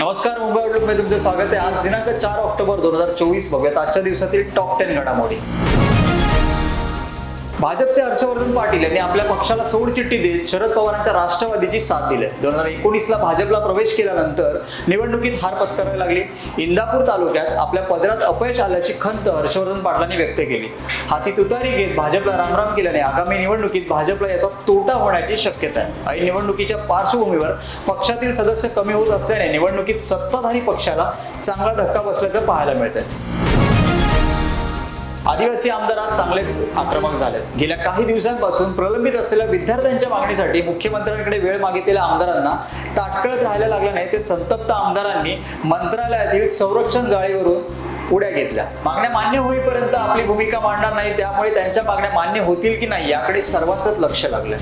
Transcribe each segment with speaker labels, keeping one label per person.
Speaker 1: नमस्कार मुंबई आउटलुकमध्ये तुमचं स्वागत आहे. आज दिनांक चार ऑक्टोबर दोन हजार चोवीस. बघूयात आजच्या दिवसातील टॉप टेन घडामोडी. भाजपचे हर्षवर्धन पाटील यांनी आपल्या पक्षाला सोडचिठ्ठी देत शरद पवारांच्या राष्ट्रवादीची साथ दिली. दोन हजार एकोणीसला भाजपला प्रवेश केल्यानंतर निवडणुकीत हार पत्करावी लागली. इंदापूर तालुक्यात आपल्या पदरात अपयश आल्याची खंत हर्षवर्धन पाटलांनी व्यक्त केली. हाती तुतारी घेत भाजपला रामराम केल्याने आगामी निवडणुकीत भाजपला याचा तोटा होण्याची शक्यता आहे. ऐन निवडणुकीच्या पार्श्वभूमीवर पक्षातील सदस्य कमी होत असल्याने निवडणुकीत सत्ताधारी पक्षाला चांगला धक्का बसल्याचं पाहायला मिळतंय. आदिवासी आमदार आज चांगलेच आक्रमक झालेत. गेल्या काही दिवसांपासून प्रलंबित असलेल्या विद्यार्थ्यांच्या मागणीसाठी मुख्यमंत्र्यांकडे वेळ मागितलेल्या आमदारांना ताटकळत राहायला लागलं नाही ते संतप्त आमदारांनी मंत्रालयातील संरक्षण जाळीवरून उड्या घेतल्या. मागण्या मान्य होईपर्यंत आपली भूमिका मांडणार नाही त्यामुळे त्यांच्या मागण्या मान्य होतील की नाही याकडे सर्वांचंच लक्ष लागलं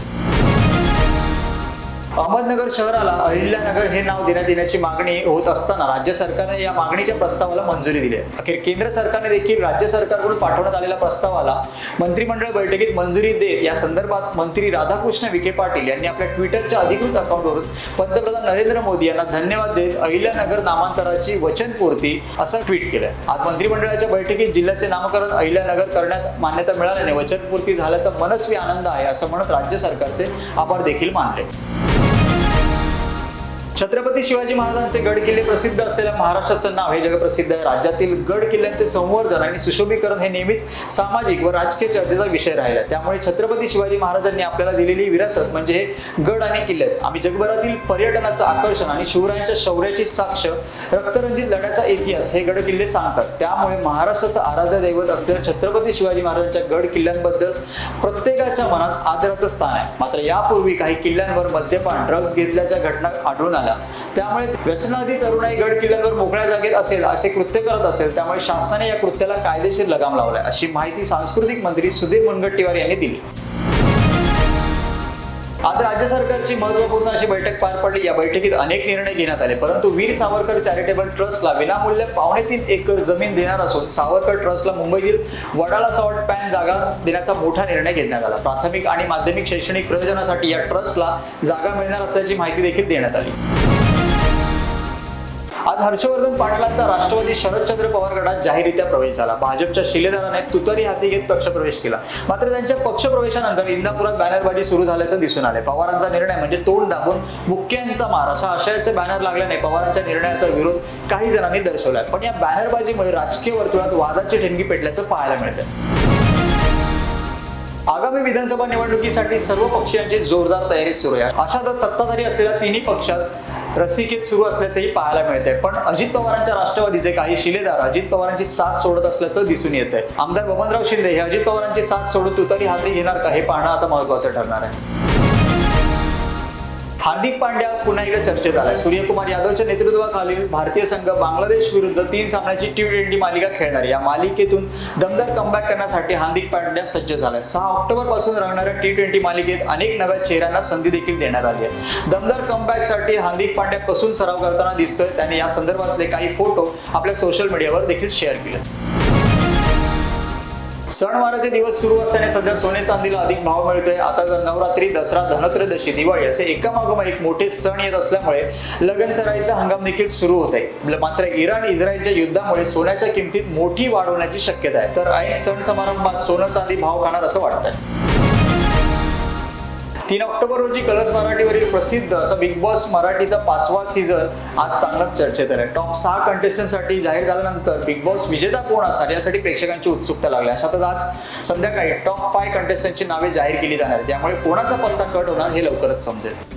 Speaker 1: अहमदनगर शहराला अहिल्यानगर हे नाव देण्यात येण्याची मागणी होत असताना राज्य सरकारने या मागणीच्या प्रस्तावाला मंजुरी दिली आहे. अखेर केंद्र सरकारने देखील राज्य सरकारकडून पाठवण्यात आलेल्या प्रस्तावाला मंत्रिमंडळ बैठकीत मंजुरी देत या संदर्भात मंत्री राधाकृष्ण विखे पाटील यांनी आपल्या ट्विटरच्या अधिकृत अकाउंटवरून पंतप्रधान नरेंद्र मोदी यांना धन्यवाद देत अहिल्यानगर नामांतराची वचनपूर्ती असं ट्विट केलंय. आज मंत्रिमंडळाच्या बैठकीत जिल्ह्याचे नामकरण अहिल्यानगर करण्यात मान्यता मिळाल्याने वचनपूर्ती झाल्याचा मनस्वी आनंद आहे असं म्हणत राज्य सरकारचे आभार देखील मानले. छत्रपती शिवाजी महाराजांचे गड किल्ले प्रसिद्ध असलेल्या महाराष्ट्राचं नाव हे जगप्रसिद्ध आहे. राज्यातील गड किल्ल्यांचे संवर्धन आणि सुशोभीकरण हे नेहमीच सामाजिक व राजकीय चर्चेचा विषय राहिला. त्यामुळे छत्रपती शिवाजी महाराजांनी आपल्याला दिलेली विरासत म्हणजे हे गड आणि किल्ले आम्ही जगभरातील पर्यटनाचं आकर्षण आणि शिवरायांच्या शौर्याची साक्ष रक्तरंजित लढ्याचा इतिहास हे गड किल्ले सांगतात. त्यामुळे महाराष्ट्राचं आराध्य दैवत असलेल्या छत्रपती शिवाजी महाराजांच्या गड किल्ल्यांबद्दल प्रत्येकाच्या मनात आदराचं स्थान आहे. मात्र यापूर्वी काही किल्ल्यांवर मद्यपान ड्रग्ज घेतल्याच्या घटना आढळून आल्या. त्यामुळे व्यसनाधी तरुणाई गड किल्ल्यांवर मोकळ्या जागेत असेल असे कृत्य करत असेल त्यामुळे शासनाने या कृत्याला कायदेशीर लगाम लावलाय अशी माहिती सांस्कृतिक मंत्री सुधीर मुनगंटीवार यांनी दिली. आज राज्य सरकारची महत्त्वपूर्ण अशी बैठक पार पडली. या बैठकीत अनेक निर्णय घेण्यात आले. परंतु वीर सावरकर चॅरिटेबल ट्रस्टला विनामूल्य पावणे तीन एकर जमीन देणार असून सावरकर ट्रस्टला मुंबईतील वडाला सॉल्ट पॅन जागा देण्याचा मोठा निर्णय घेण्यात आला. प्राथमिक आणि माध्यमिक शैक्षणिक प्रयोजनासाठी या ट्रस्टला जागा मिळणार असल्याची माहिती देखील देण्यात आली. आज हर्षवर्धन पाटलांचा राष्ट्रवादी शरदचंद्र पवार गटात जाहीररित्या प्रवेश झाला. भाजपच्या शिलेदाराने तुतारी हाती घेत पक्षप्रवेश केला. मात्र त्यांच्या पक्षप्रवेशानंतर इंदापुरात बॅनरबाजी सुरू झाल्याचं दिसून आले पवारांचा निर्णय म्हणजे तोंड दाबून मुख्यांचा मार अशा आशयाचे बॅनर लागल्याने पवारांच्या निर्णयाचा विरोध काही जणांनी दर्शवलाय. पण या बॅनरबाजीमुळे राजकीय वर्तुळात वादाची ठिणगी पेटल्याचं पाहायला मिळतं आगामी विधानसभा निवडणुकीसाठी सर्व पक्षीयांची जोरदार तयारी सुरू आहे. अशातच सत्ताधारी असलेल्या तिन्ही पक्षात रसिकेत सुरू असल्याचंही पाहायला मिळतंय. पण अजित पवारांच्या राष्ट्रवादीचे काही शिलेदार अजित पवारांची साथ सोडत असल्याचं दिसून येत आहे आमदार बबनराव शिंदे हे अजित पवारांची साथ सोडून तुतारी हाती घेणार का हे पाहणं आता महत्वाचं ठरणार आहे. हार्दिक पांड्या पुन्हा एकदा चर्चेत आलाय. सूर्यकुमार यादवच्या नेतृत्वाखालील भारतीय संघ बांगलादेश विरुद्ध तीन सामन्याची टी ट्वेंटी मालिका खेळणार या मालिकेतून दमदार कमबॅक करण्यासाठी हार्दिक पांड्या सज्ज झालाय. सहा ऑक्टोबरपासून राहणाऱ्या टी ट्वेंटी मालिकेत अनेक नव्या चेहऱ्यांना संधी देखील देण्यात आली आहे. दमदार कमबॅकसाठी हार्दिक पांड्या कसून सराव करताना दिसतोय. त्याने या संदर्भातले काही फोटो आपल्या सोशल मीडियावर देखील शेअर केले सणवाराचे दिवस सुरू असताना सध्या सोने चांदीला अधिक भाव मिळतोय. आता जर नवरात्री दसरा धनत्रयोदशी दिवाळी असे एकामागोमाग एक मोठे सण येत असल्यामुळे लगन सराईचा हंगाम देखील सुरू होत आहे मात्र इराण इस्रायलच्या युद्धामुळे सोन्याच्या किमतीत मोठी वाढ होण्याची शक्यता आहे. तर ऐन सण समारंभात सोनं चांदी भाव खाणार असं वाटतंय. तीन ऑक्टोबर रोजी कलर्स मराठीवरील प्रसिद्ध असा बिग बॉस मराठीचा पाचवा सीझन आज चांगलाच चर्चेत आहे. टॉप सहा कंटेस्टंटसाठी जाहीर झाल्यानंतर बिग बॉस विजेता कोण असणार यासाठी प्रेक्षकांची उत्सुकता लागली. अशातच आज संध्याकाळी टॉप फाय कंटेस्टंटची नावे जाहीर केली जाणार त्यामुळे कोणाचा पत्ता कट होणार हे लवकरच समजेल.